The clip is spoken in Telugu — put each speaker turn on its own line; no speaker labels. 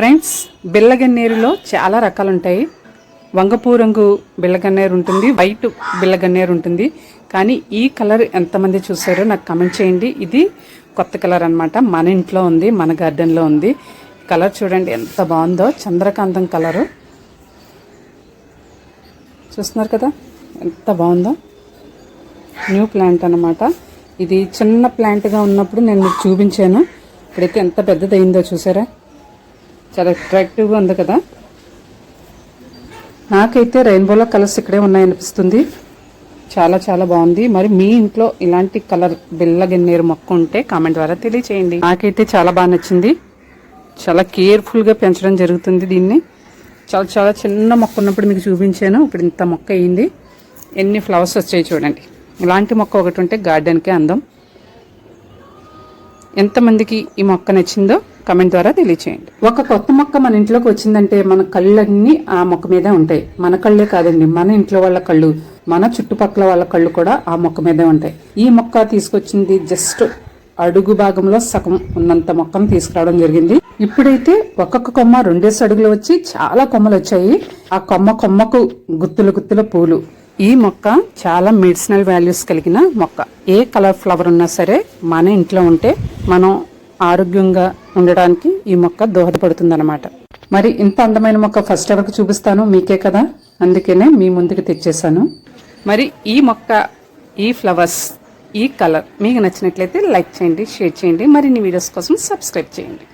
ఫ్రెండ్స్ బిల్లగన్నేరులో చాలా రకాలు ఉంటాయి వంగపూ రంగు బిల్లగన్నేరు ఉంటుంది వైట్ బిల్లగన్నేరు ఉంటుంది కానీ ఈ కలర్ ఎంతమంది చూసారో నాకు కమెంట్ చేయండి. ఇది కొత్త కలర్ అన్నమాట. మన ఇంట్లో ఉంది మన గార్డెన్లో ఉంది. కలర్ చూడండి ఎంత బాగుందో. చంద్రకాంతం కలరు. చూస్తున్నారు కదా? ఎంత బాగుందో. న్యూ ప్లాంట్ అనమాట ఇది చిన్న ప్లాంట్గా ఉన్నప్పుడు నేను మీకు చూపించాను. ఇప్పుడైతే ఎంత పెద్దదయిందో చూసారా? చాలా అట్రాక్టివ్గా ఉంది కదా. నాకైతే రెయిన్బోలో కలర్స్ ఇక్కడే ఉన్నాయనిపిస్తుంది. చాలా చాలా బాగుంది. మరి మీ ఇంట్లో ఇలాంటి కలర్ బిల్ల గన్నేరు మొక్క ఉంటే కామెంట్ ద్వారా తెలియచేయండి. నాకైతే చాలా బాగా నచ్చింది. చాలా కేర్ఫుల్గా పెంచడం జరుగుతుంది దీన్ని. చాలా చాలా చిన్న మొక్క ఉన్నప్పుడు మీకు చూపించాను. ఇప్పుడు ఇంత మొక్క అయ్యింది ఎన్ని ఫ్లవర్స్ వచ్చాయి చూడండి. ఇలాంటి మొక్క ఒకటి ఉంటే గార్డెన్కే అందం. ఎంతమందికి ఈ మొక్క నచ్చిందో కమెంట్ ద్వారా తెలియచేయండి. ఒక కొత్త మొక్క మన ఇంట్లోకి వచ్చిందంటే మన కళ్ళన్నీ ఆ మొక్క మీదే ఉంటాయి. మన కళ్ళే కాదండి మన ఇంట్లో వాళ్ళ కళ్ళు మన చుట్టుపక్కల వాళ్ళ కళ్ళు కూడా ఆ మొక్క మీదే ఉంటాయి. ఈ మొక్క తీసుకొచ్చింది జస్ట్ అడుగు భాగంలో సగం ఉన్నంత మొక్కను తీసుకురావడం జరిగింది. ఇప్పుడైతే ఒక్కొక్క కొమ్మ రెండేసి అడుగులు వచ్చి చాలా కొమ్మలు వచ్చాయి. ఆ కొమ్మ కొమ్మకు గుత్తులు గుత్తుల పూలు. ఈ మొక్క చాలా మెడిసినల్ వాల్యూస్ కలిగిన మొక్క. ఏ కలర్ ఫ్లవర్ ఉన్నా సరే మన ఇంట్లో ఉంటే మనం ఆరోగ్యంగా ఉండడానికి ఈ మొక్క దోహదపడుతుంది మరి ఇంత అందమైన మొక్క ఫస్ట్ ఎవరికి చూపిస్తాను? మీకే కదా? అందుకనే మీ ముందుకు తెచ్చేసాను మరి ఈ మొక్క ఈ ఫ్లవర్స్ ఈ కలర్ మీకు నచ్చినట్లయితే లైక్ చేయండి షేర్ చేయండి. మరిన్ని వీడియోస్ కోసం సబ్స్క్రైబ్ చేయండి.